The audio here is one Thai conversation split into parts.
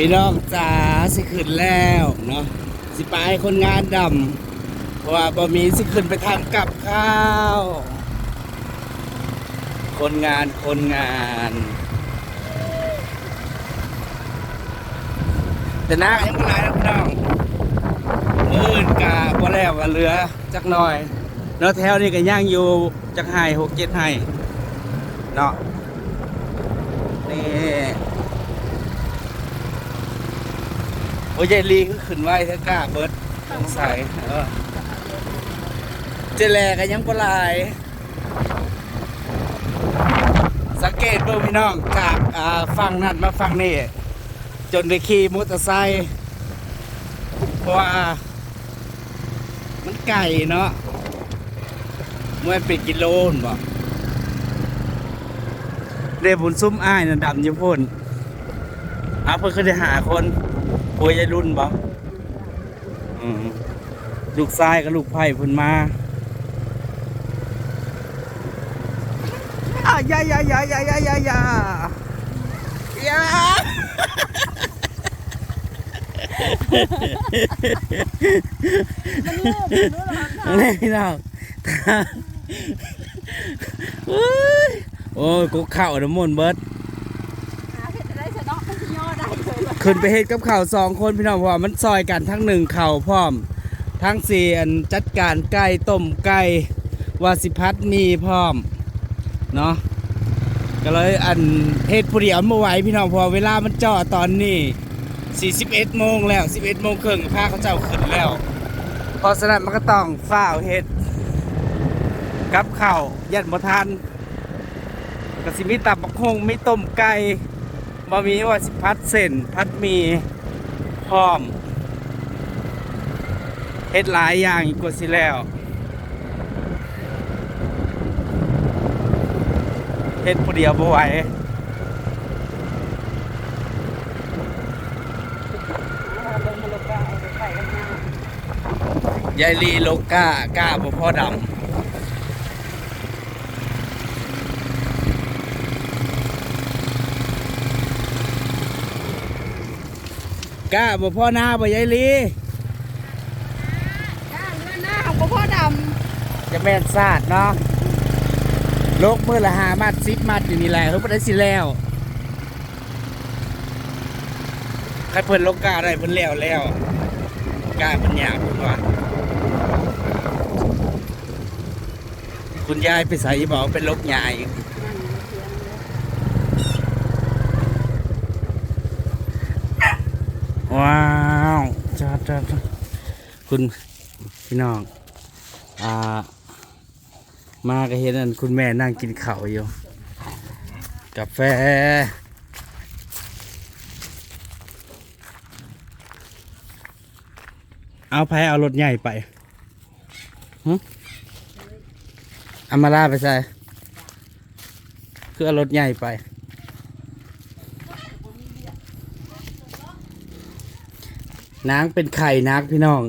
พี่น้องจ๋าสิขึ้นแล้วเนาะสิไปให้คนงานดำเพราะว่าบ่มีสิขึ้นไปทำกับข้าว คนงานคนงาน แต่น้ายังไม่ไรนะพี่น้องมื่นกาพอแล้วก็เหลือจักหน่อยเนาะแถวนี้ก็ย่างอยู่จักไห้หกเจ็ดไห้เนาะนี่ โอ้ยายลีคือขึ้นไว้เธอกล้าเบิดสงสัยเออเจแลก็ยังบ่หลาย สังเกตเบิ่งพี่น้องจากอ่าฝั่งนั้นมาฝั่งนี้จนได้ขี่มอเตอร์ไซค์เพราะว่ามันไก่เนาะมันเป็นกิโลนบ่เรียบุญซุ้มอ้ายน่ะดำอยู่พุ่นเอาเพิ่นเคยได้หาคน ป่วยยายรุ่นบ่อืมลูกชายกับลูกไผ่เพิ่นมาอะยายายายายายายายานี่พี่น้องโอ้ยโอ้ยกูเข่าน้ำมนต์เบิด หาเห็ดได้ชนะมันย่อได้เลย ขึ้นไปเฮ็ดกับเข่าวสองคนพี่น้องเพราะว่ามันซอยกันทั้งหนึ่งเข่าพร้อม ทั้งสี่อันจัดการไก่ต้มไก่วาสิพัดมีพร้อมเนาะก็เลยอันเฮ็ดผู้เดียวมื่อไหวพี่น้องเพอเวลามันเจาะตอนนี้ 41โมงแล้ว 11โมงครึ่งพาเขาเจ้าขึ้นแล้วเพราะฉะนั้นมันก็ต้องฝ้าวเฮ็ดกับข้าวยันบ่ทันก็สิมีตับบักฮงมีต้มไก่ บ่มีว่าสิพัดเส้นพัดมีพร้อมเฮ็ดหลายอย่างอีกกว่าสิแล้วเฮ็ดผู้เดียวบ่ไหวยายลีโลก้าก้าบ่พ่อดำ กล้าบ่พ่อหน้าบ่ยายลีก้าเลือหน้าของพ่อดจะแม่นซาดเนาะโลกมือละหามัดซิปมัดอยู่นี่แหละเฮ้ยบ่ได้สิแล้วใครเพิ่นโลกกล้าได้เพิ่นแล้วแล้วกล้าเพิ่นยากเพิ่นว่าคุณยายไปใส่บอกเป็นโลกใหญ่ ว้าวจ้าจ้าจ้าคุณพี่น้อง อ่า มาก็เห็นอันคุณแม่นั่งกินข้าวอยู่ กาแฟ เอาไปเอารถใหญ่ไปหึเอามาลาไปใส่คือเอารถใหญ่ไป นางเป็นไข่นางพี่น้อง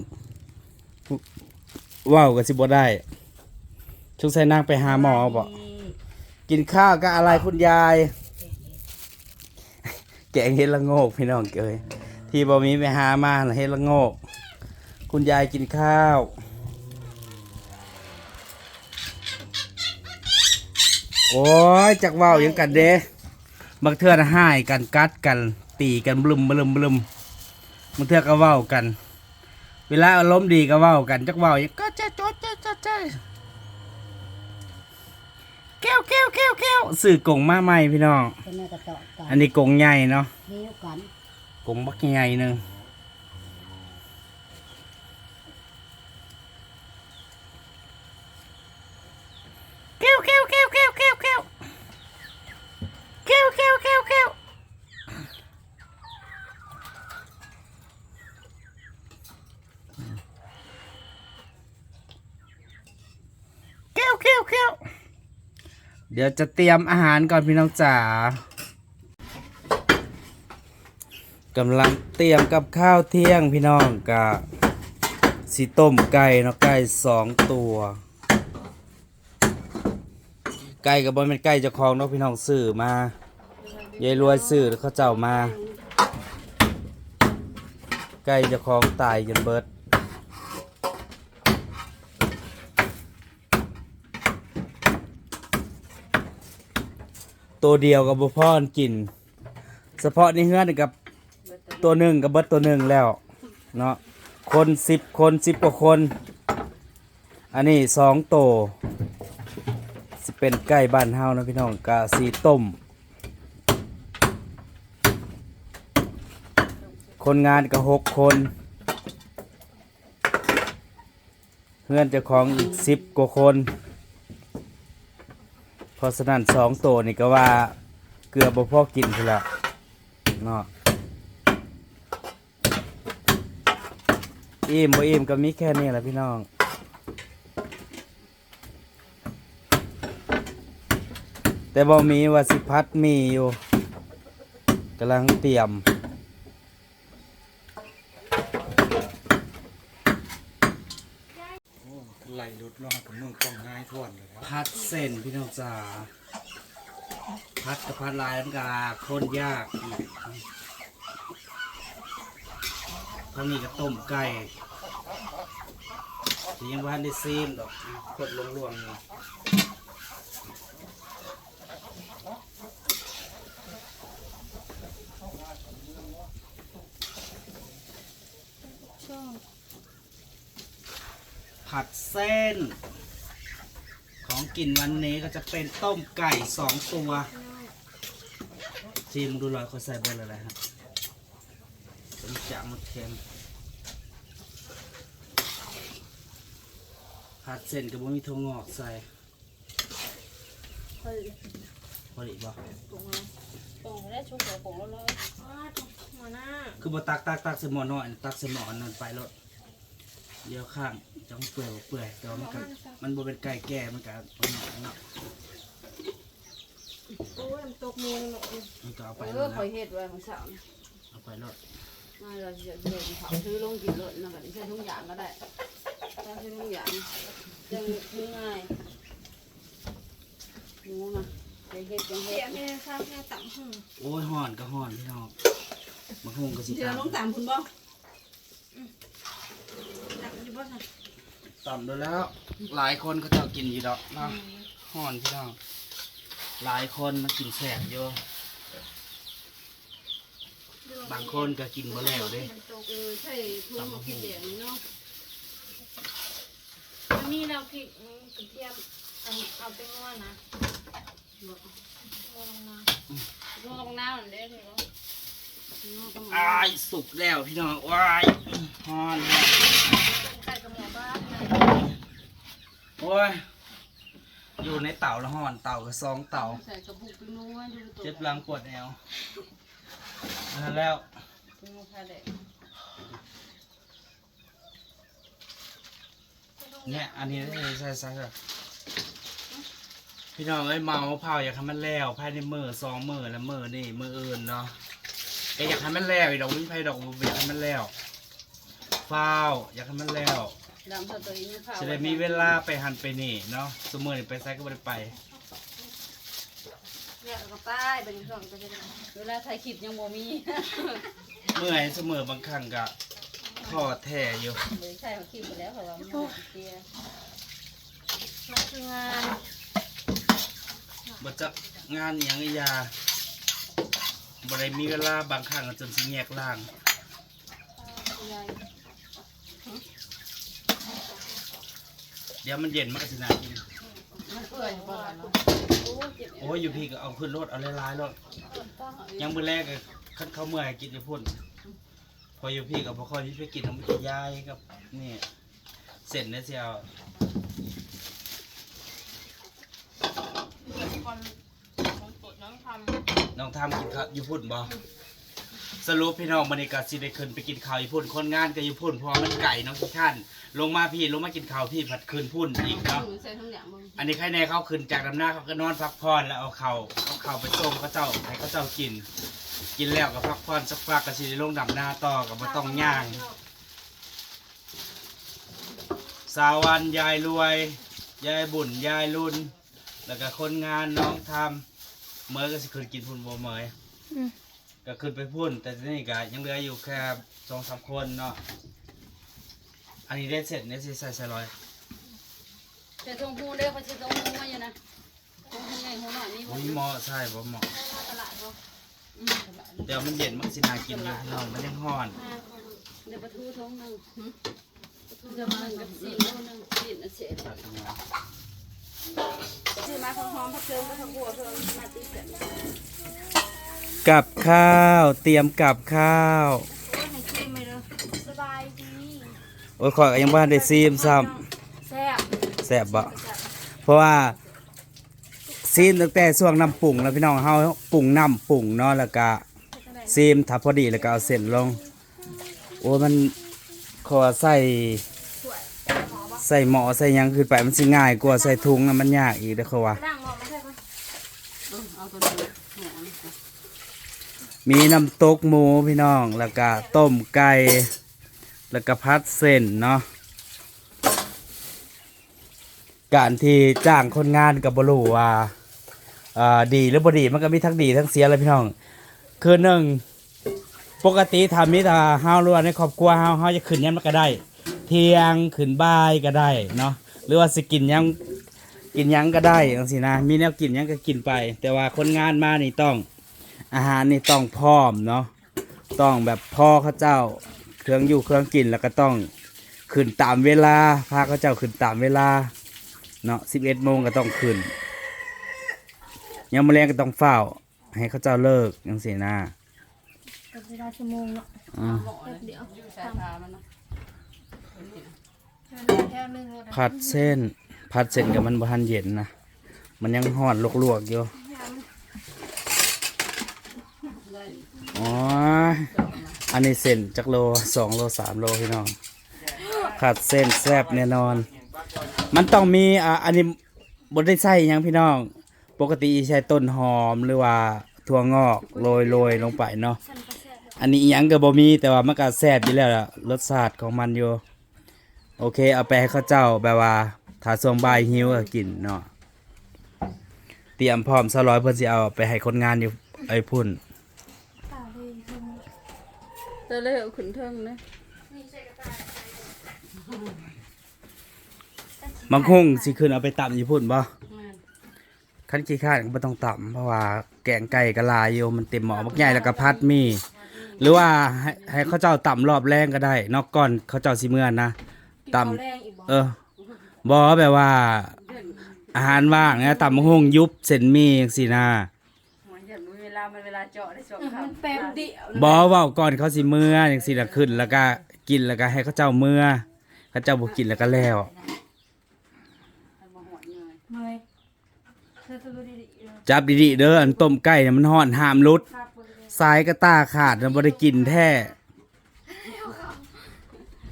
ว้าวกับสิบได้ชุกใส่นางไปหาหมอบ่กินข้าวก็อะไรคุณยาย แกงเฮ็ดละโงกพี่น้องเกยที่บ่มีไปหามาเฮ็ดละโงก คุณยายกินข้าวโอ้ยจักว้าหยังกันเด้บางเทื่อน่ะหายกันกัดกันตีกันบลึมบลึมบลึม บางเทื่อก็เว้ากัน เวลาอารมณ์ดีก็เว้ากันจักเว้าหยังก็จะจดจะจดจะแก้วแก้วแก้วแก้วสื่อกงมาใหม่พี่น้องำเป็นแม่กระเจาะกันอันนี้กงใหญ่เนาะเที่ยวกัน กงบักใหญ่หนึ่ง แก้วแก้วแก้วเดี๋ยวจะเตรียมอาหารก่อนพี่น้องจ๋ากำลังเตรียมกับข้าวเที่ยงพี่น้องกะสีต้มไก่เนาะไก่สองตัว ไก่กับบอเป็นไก่จ้าของเนาะพี่น้องซื้อมายายรวยซื้อเขาเจ้ามา ไก่จะคลองตายจนเบิด ตัวเดียวกับบุพอนกิน เฉพาะในเฮือนกับตัวหนึ่งกับเบิดตัวหนึ่งแล้วเนาะคนสิบคนสิบกว่าคน อันนี้สองโตสิเป็นไก่บ้านเฮานะพี่น้องกะสีต้ม คนงานก็หกคนเพื่อนเจ้าของอีกสิบกว่าคน ราะฉะนั้นสองตัวนี่ก็ว่าเกลือบ่พอกินคือละเนาะอิ่มบ่อิ่มก็มีแค่นี้แหละพี่น้องแต่บ่มีว่าสิพัดมีอยู่กำลังเตรียม ไหลร มึงต้องง่ายทวนเลยครับพัดเส้นพี่น้องจ๋าพัดกับพัดลายมันก็คนยากเท่านี้ก็ต้มไก่ที่ยังว่าได้ซีมดอกกดลวงนี่ผัดเส้น กินวันนี้ก็จะเป็นต้มไก่สองตัวทีมงดูรอยเขาใส่เบอร์อะไรฮะต้มจังมะเค็มผัดเส้นกับบุมีทงงอกใส่เฮ้ยพอดีบ่ปรุงเลยปรุงได้ชุบหัวปรุงแล้วเลยอ้าวหัวหน้าคือบ่ตักตักตักใส่หม้อน้อยตักใส่หม้ออันนั้นไปรถ เดี๋ยวข้างจังเปื่อยบ่เปื่อยแต่ว่ามันก็มันบ่เป็นไก่แก่มันก็เอาหน่อยเนาะโอ้ยน้ำตกมูลหมดเลยมันก็เอาไปเอแล้อวคอยเฮ็ดไว้ของสาวนี่เอาไปรถมาเราจะเดินเขาซื้อลงกินรถนะกันใช้ทุกอย่างก็ได้ถ้าใช้ทุกอย่างยังซื้อง่ายหมูนะไปเฮ็ดยังเฮ็เดี๋ยดแม่ข้าวแม่ต่ำหึ่งโอ้ยห่อนก็ห่อนพี่น้องมะฮุงก็สิเดี๋ยวตามน้องตามคุณบ่ บ่ทันต่ำดูแล้ว หลายคนเขาเจะกินอยู่ดอกเนาะห่อนพี่น้องหลายคนมากินแสบอยู่บางคนก็กินบ่แล้วเด้มันตกเออใช่ทุ่งหมกกินแดงนี่เนาะมันมีเราพริกอืมกระเทียมเอาเอาไปง้อนะง้อลงมาลงลงน้ำนั่นเด้อพี่น้องอ้ายสุกแล้วพี่น้องว้ายห่อน ใส่กับหมูบ้านนะโอ้ย อยู่ในเต่าละห่อนเต่ากับซองเต่าใส่กระปุกไปนัวอยู่ตัวเจ็บหลังปวดแอวนั่นแล้วเป็นงูพาแดกเนี่ย อันนี้ใส่ใส่ใส่พี่น้องเอ้ยเมาเผาอยากให้มันแล้วภายในมือสองมือแล้วมือนี่มืออื่นเนาะก็อยากให้มันแล้วอีกดอกวิ่งไผ่ดอกบ่อยากให้มันแล้ว ฟ้าวอยากให้มันแล้วดำสตัวนี้ข้าวจะได้มีเวลาไปหันไปนี่เนาะสมมือนี่ไปไซก็ไม่ได้ไป เนี่ยก็ป้ายเป็นช่วงก็จะได้เวลาถ่ายคลิปยังบ่มีเมื่อยเสมอบางครั้งก็ท้อแท้อยู่เลยใช่มาคลิปไปแล้วเพราะว่ามันเสียมันคืองานบ่จะงานอหย่างอียาบ่ได้มีเวลาบางครั้งก็จนสิแยกล่างใหญ่ เดี๋ยวมันเย็นมันก็สิน่ากินมันเปื่อยบ่ล่ะเนาะโอ้เจ็บโอ้ยอยู่พี่ก็เอาขึ้นรถเอาหลายๆรถต้องเอายังมื้อแรกก็คันเขาเมื่อยกินอยู่พุ่น พออยู่พี่ก็บ่ค่อยมีไปกินน้ำมันจะยายกับนี่เสร็จแล้วสิเอาคนคนปวดน้องทน้องทำกินข้าวอยู่พุ่นบ่ สรุปพี่น้องมื้อนี้ก็สิได้ขึ้นไปกินข้าวอยู่พุ่นคนงานก็อยู่พุ่นเพราะมันไก่เน้องที่ท่านลงมาพี่ลงมากินข้าวพี่ผัดคืนพุ่นอีกเนาะใส่ทุกอย่างมึงอันนี้ใครแน่เขาขึ้นจากดำหน้าเขาก็นอนพักผ่อนแล้วเอาเขาเอาเขาไปต้มเขาเจ้าให้เขาเจ้ากิน กินแล้วก็พักผ่อนสักพักก็สิได้ลงดำหน้าต่อกับมาต้องย่าง สาวันยายรวย ยายบุญยายรุ่น แล้วก็คนงานน้องทำเมื่อก็สิขึ้นกินพุ่นบัวเมย ก็ขึ้นไปพุ่น แต่ทีนี่ก็ยังเหลืออยู่แค่สองสามคนเนาะอันนี้ได้เสร็จเนี่ยสิใส่ใส่ร้อยเจ้าทงหูเด้อเขาจะทงหูมาอยู่นะทงหูใหญ่หูหน่อยนี่โอ้ยเหมาะใช่บ่เหมาะตลาดบ่อืมตลาดเดี๋ยวมันเย็นมันสินากินอยู่พี่น้องมันยังห้อนเดี๋ยวปลาทูทงหนึ่งหึปลาทูทงหนึ่งกับสีนหนึ่งสีนอันเสร็จซื้อมาหอมๆผักเชิงกับผักบัวเพิ่มมาตีเสร็จ กับข้าว เตรียมกับข้าวให้ชิมไหมเด้อสบายดีโอ้ยขอยก็ยังบ้านได้ซีมซ้แซ่บำแซ่บบ่เพราะว่าซีมตั้งแต่ช่วงน้ำปรุงแล้วพี่น้องเฮาปรุงน้ำปรุงเนาะแล้วก็ซีมถ้าพอดีแล้วก็เอาเส้นลง โอ้ยมันขอใส่ใส่หม้อใส่หยังขึ้นไปมันสิง่ายกว่าใส่ถุงน่ะมันยากอีกเด้อเขาว่าล่างหมอมาใช่ปะเออเอาตัวนี้หัวนี่ค่ะ มีน้ำตกหมูพี่น้อง แล้วก็ต้มไก่ แล้วก็พัดเส้นเนาะ การที่จ้างคนงานกับบรูว่าดีหรือบ่ดีมันก็มีทั้งดีทั้งเสียเลยพี่น้อง คือหนึ่งปกติทำมิตาเฮาล้วในครอบครัวเฮาเฮาจะขึ้นยันมันก็ได้ เที่ยงขึ้นบ่ายก็ได้เนาะ หรือว่าสกินยังกินยังก็ได้จังซี่นะ มีแนวกินยังก็กินไป แต่ว่าคนงานมานี่ต้อง อาหารนี่ต้องพร้อมเนาะต้องแบบพ่อเขาเจ้าเครื่องอยู่เครื่องกินแล้วก็ต้องขึ้นตามเวลาพาเขาเจ้าขึ้นตามเวลาเนาะสิบเอ็ดโมงก็ต้องขึ้นยังมะแรงก็ต้องเฝ้า ให้เขาเจ้าเลิกยังสีหน้ากับเวลาชั่วโมงเนาะอ่าหม้อเลยเดี๋ยวใส่ผ้ามันเนาะแค่นึงเลยผัดเส้นผัดเส้นกับมันบทันเย็นนะมันยังห่อนลวกๆอยู่ ได้ อ๋อ อันนี้เส้นจักโลสองโลสามโลพี่น้องผัดเส้นแซบแน่นอน มันต้องมีอะอันนี้บดได้ใส่ยังพี่น้อง ปกติใช้ต้นหอมหรือว่าถั่วงอกโรยโรยลงไปเนาะ อันนี้ยังก็บ่มีแต่ว่ามันก็แซบอยู่แล้วล่ะรสชาติของมันอยู่ โอเค เอาไปให้เขาเจ้าแบบว่าถ้าช่วงบ่ายหิวก็กินเนาะ เตรียมพร้อมซะร้อยเพิ่นสิเอาไปให้คนงานอยู่ไอ้พุ่น แต่เลยเอาขึ้นเทิงนะบางคงสิขึ้นเอาไปตำญี่ปุ่นบ่แม่นขั้นขี้ข้านก็บ่ต้องตำเพราะว่าแกงไก่กะลายอยู่มันเต็มหม้อบักใหญ่แล้วก็พัดมี หรือว่าให้ให้เขาเจ้าตำรอบแรงก็ได้นอกก่อนเขาเจ้าสิเมื่อนนะตำแรงอีกบ่เออบ่แบบว่า อาหารว่างนะตำบักหงยุบเส้นหมีจังซี่นะ หัวเห็นเวลา มันเวลาเจาะได้สองคำมันแป๊บเดียวบ่เว้าก่อนเขาสิเมื่อจังซี่ล่ะขึ้นแล้วก็กินแล้วก็ให้เขาเจ้าเมื่อเขาเจ้าบ่กินแล้วก็แล้วมาหัวเงยไม่เธอจะรู้ดีๆเลยจับดีๆเด้ออันต้มไก่เนี่ยมันฮ้อนห้ามหลุดครับบริเวณสายกระตาขาดมันบ่ได้กินแท้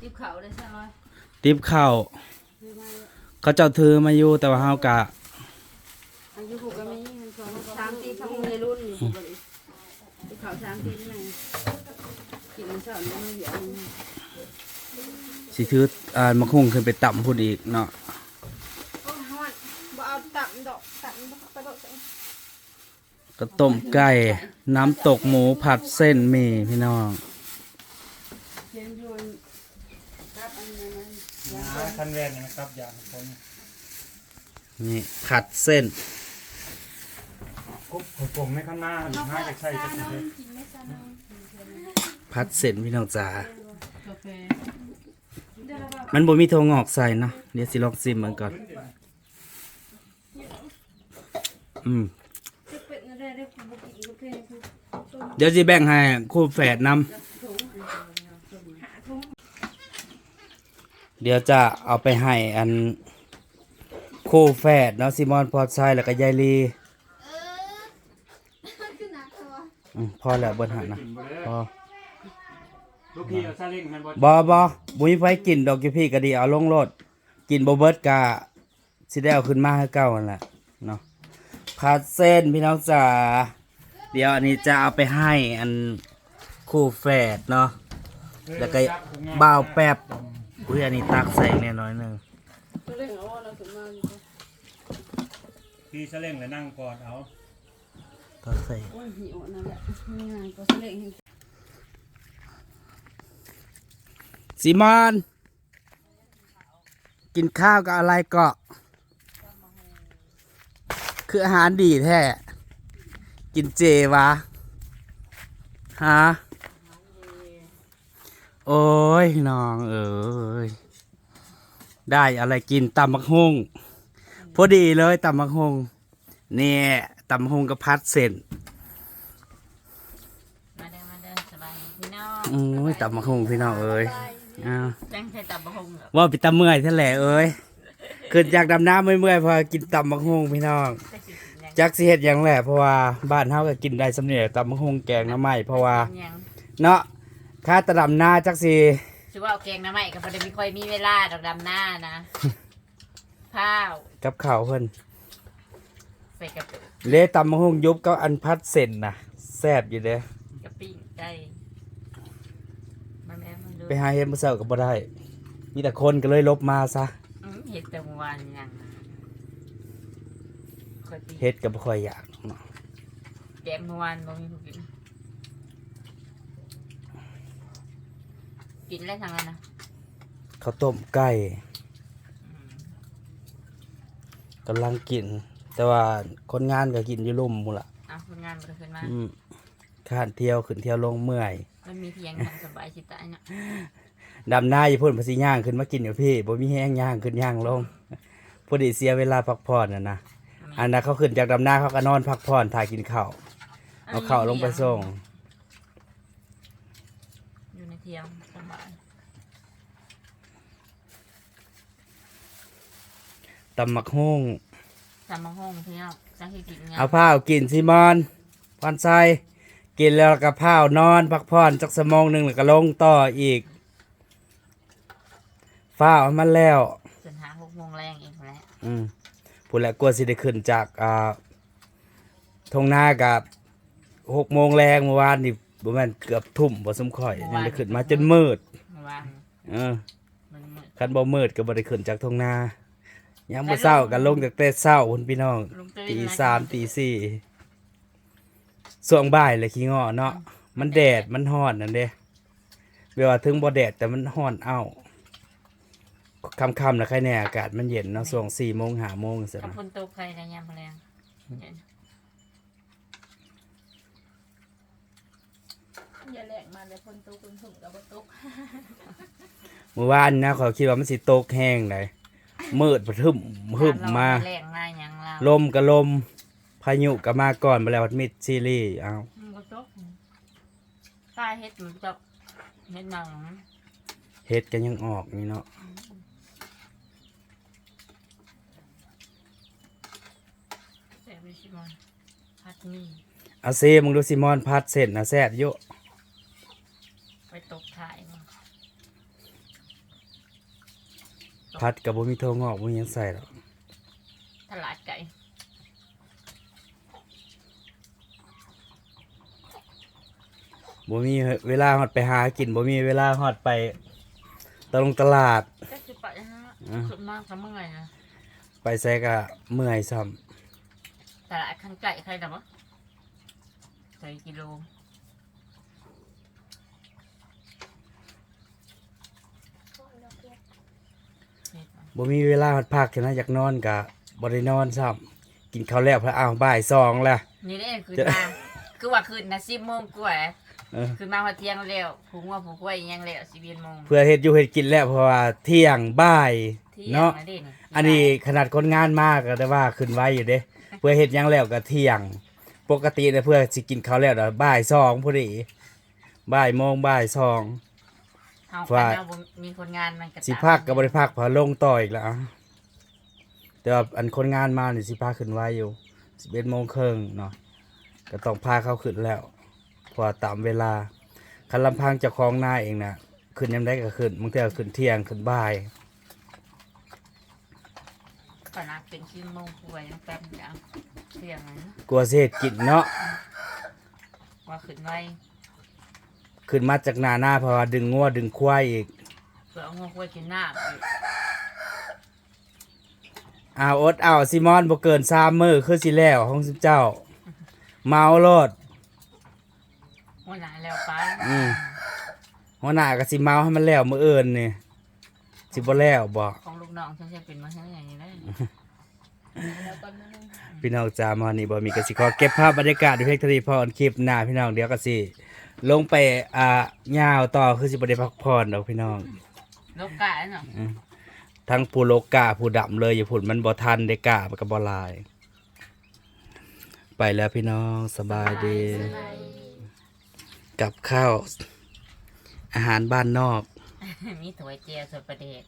ติบเขาได้ใช่ไหม ติบข้าวเขาเจ้าถือมาอยู่แต่ว่าเฮากะ อายุผูกก็มีมันสองสามตีพักในรุ่นอยู่ปกติติบเขาสามตีนี่ไงกินมัน สอนมันไม่เยอะสิถืออ่ามาคงขึ้นไปต่ำพุ่นอีกเนาะโอ้ยฮอนบ่เอาตับดอกตับบ่ไปดอกจังก็ต้มไก่ น้ำตกหมูผัดเส้นหมี่พี่น้องเชียนยวนรับอันนั้นคันแวนนะครับอย่างผมนี่ผัดเส้นกุ๊บผมไม่ข้างหน้าห้าจะใช่จะใช่ กินไม่ซะน้องผัดเส้นพี่น้องจ๋ากาแฟเดี๋ยวเราแบบมันบ่มีถั่วงอกใส่เนาะเดี๋ยวสิลองซิมมันก่อน อืมจะเป็นอะไรได้กูบ่กินกาแฟคือต้มเดี๋ยวสิแบ่งให้คู่แฝดนำหาทุ่งเดี๋ยวจะเอาไปให้อันคู่แฝดเนาะซิมอนพอดไซแล้วก็ยายลีอืมพอแล้วเบิ่นหันนะพอ ลูกพี่เอาซาเล้งมันบ่บอบอบุ้ยไฟกินดอกกิพี่ก็ดีเอาลงรถกินโบเบิร์ตกะสิได้เอาขึ้นมาให้เก้านั่นแหละเนาะผัดเส้นพี่น้องจ๋าเดี๋ยวอันนี้จะเอาไปให้อันคู่แฝดเนาะแล้วก็บ่าวแป๊บอุ้ยอันนี้ตักใส่แน่น้อยหนึงก็เร่งเอาว่าเราถึงมาพี่ซาเล้งเลยนั่งกอดเอาต่อใส่ โอ้ยหิวนั่นแหละง่ายก็เสลง ให้ซีมอน กินข้าวกับอะไรเกาะ คืออาหารดีแท้ กินเจวะฮะโอ้ยน้องเอ้ยได้อะไรกินตำบักฮุงพอดีเลยตำบักฮุงเนี่ยตำบักฮุงกับพัดเส้นมาเด้อมาเด้อสบายพี่น้องโอ้ยตำบักฮุงพี่น้องเอ้ย อ้าวจังใส่ตับบ่ฮงเหรอว่าไปตำเมื่อยท่านแหละเอ้ยขึ้นจากดำน้ำเมื่อยๆพอกินตำบักฮุงพี่น้องจักสิกินหยังจักสิเฮ็ดหยังแหละเพราะว่าบ้านเฮาก็กินได้สำเนียงตำบักฮุงแกงหน้ำไม้เพราะว่า กินหยังเนาะค่าตะดำนาจักสิชื่อว่าเอาแกงน้ำใหม่ก็บ่ได้มีค่อยมีเวลาดอกดำหน้านะข้าวกับข้าวเพิ่นใส่กระปุกเละตำบักฮุงยุบก็อันพัดเส้นน่ะแซ่บอยู่เด้กระปิ้งไก่มาแม่มาดู ไปหาเฮ็ดมื้อเช้าก็บ่ได้ มีแต่คนก็เลยลบมาซะอืมเห็ดแต่เมื่อวานยังนะค่อยปีเฮ็ดก็บ่ค่อยอยากเนาะแกงเมื่อวานบ่มีผู้กิน กินแล้วทางนั้นนะข้าวต้มไก่กำลังกิน แต่ว่าคนงานก็กินอยู่ลุ่มหมู่ล่ะอะคนงานบ่ได้ขึ้นมาอืมข้านเที่ยวขึ้นเที่ยวลงเมื่อย มันมีเพียงทางสบายสิตายเนาะดำหน้าอยู่พ่นภาษีย่างขึ้นมากินอยู่พี่บ่มีแห้งย่างขึ้นย่างลงพอดีเสียเวลาพักผ่อนน่ะนะอันนั้นเขาขึ้นจากดำหน้าเขาก็นอนพักผ่อนถ่ายกินข้าวเอาข้าวลงไปส่ง อยู่ในเที่ยงสบายตำมักฮุ้งทำมาห้องเที่ยวจังที่กินไงเอาผ้าวกินซิมอนพอนใส่ กินแล้วก็ผ้าวนอนพักผ่อนจักสมองหนึ่งแล้วก็ลงต่ออีกฟ้าวให้มันแล้ว จนหาหกโมงแรงเองแหละอืมพูดแล้วกลัวสิได้ขึ้นจากอ่าทงนากับหกโมงแรงเมื่อวานนี่ประมาณเกือบทุ่มพอสมข่อยยังได้ขึ้นมาจนมืด เมื่อวานเออมันมืดคันบ่มืดก็บ่ได้ขึ้นจากทงนายังบ่เศร้ากันลงจากแต่เศร้าคุณพี่น้อง ลุงตื่นตีนะสามตีสี่ ส่วงบ่ายเลยขี้งอเนาะมันแดดมันฮ้อนนั่นเด้เวลาถึงบ่แดดแต่มันฮ้อนเอ้าค่ำๆนะใครแน่อากาศมันเย็นเนาะช่วงสี่โมงห้าโมงสิกับนะคนโตใครนะยามแรงอย่าแหลกมาเลยคนตุกคนสุ่มกับบ่ตุกเมื่อวานนะเขาคิดว่ามันสิตกแห้งเลยมืดพะทึมฮึบมาแรงมาอย่างเราลมก็ลม พายุก็มาก่อนไปแล้วมิดซีรีส์เอามันก็ตกตาเฮ็ดมันจะเฮ็ดหนังเฮ็ดกันยังออกนี่เนาะแต่ไม่ใช่มันพัดมีเอาเซมึงดูซิมอนพัดเส้นนะแซ่บเยอะไปตกถ่ายมาพัดกับบ่มีโทงอกบ่มีหยังใส่หรอกตลาดไก่ บ่มีเวลาฮอดไปหากินบ่มีเวลาฮอดไปตะลงตลาด ก็คือไปนะฮะอะสุดมากทำเมื่อไงนะไปใส่ก็เมื่อยซ้ำตลาดคันไก่ใครแต่ว่าใส่กิโลเฮ็ดมาบ่มีเวลาฮอดพักแค่นั้นอยากนอนก็บ่ได้นอนซ้ำกินข้าวแล้วพระอ้าวบ่ายสองแล้ว นี่ได้คือจะมาคือว่าคืนนะสิบโมงกว่า เออ คือมาพอเที่ยงแล้วผูกว่าผูกไว้ยังแล้วสิบเอ็ดโมงเพื่อเฮ็ดอยู่เฮ็ดกินแล้วเพราะว่าเที่ยงบ่ายเที่ยงเนาะนะเด่นอันนี้ขนาดคนงานมากก็ได้ว่าขึ้นไว้อยู่เด้ เพื่อเฮ็ดหยังแล้วก็เที่ยง ปกติเนี่ยเพื่อสิกินข้าวแล้วเดี๋ยวบ่ายสองพอดีบ่ายโมงบ่ายสองเฮาว่าคันเอาบ่มีคนงานมันก็สิพักก็บ่ได้พักเพอลงต่ออีกแล้วอะแต่ว่าอันคนงานมานี่สิพาขึ้นไว้อยู่11โมงครึ่งเนาะก็ต้องพาเขาขึ้นแล้วเพอตามเวลาคันลำพังเจ้าของนาเองน่ะขึ้นยามใดก็ขึ้นบางทีก็ขึ้นเที่ยงขึ้นบ่ายก่อนนะเป็นสิบโมงป่วยยังแป๊บเดียวเที่ยงนะกลัวสิเฮ็ดกินเนาะว่าขึ้นไว้ขึ้นมาจากหนาหน้าเพราะว่าดึงงัวดึงควายอีกเพื่อเอางอกไว้กินน้ำอีกอ้าวอดอ้าวซิมอนบ่เกินสามมือคือสิแล้วของสิเจ้า เมาโลด หัวหน้าแล้วไปอืมหัวหน้าก็สิเมาให้มันแล้วมื้ออื่นนี่สิบ่แล้วบ่ของลูกน้องฉันจะเป็นมาเท่าอย่างนี้ได้แล้วก็นั่นพี่น้องจ้ามานี่บ่มีก็สิขอเก็บภาพบรรยากาศในเพลงทรีพรคลิปหน้าพี่น้องเดี๋ยวก็สิลงไปอ่ายาวต่อคือสิบ่ได้พักผ่อนดอกพี่น้องลูกกะเนาะทั้งผู้โลกาผู้ดำเลยอยู่พุ่นมันบ่ทันได้กามันก็บ่หลาย ไปแล้วพี่น้องสบายดี กับข้าว อาหารบ้านนอก มีถั่วเจียสุดประเดช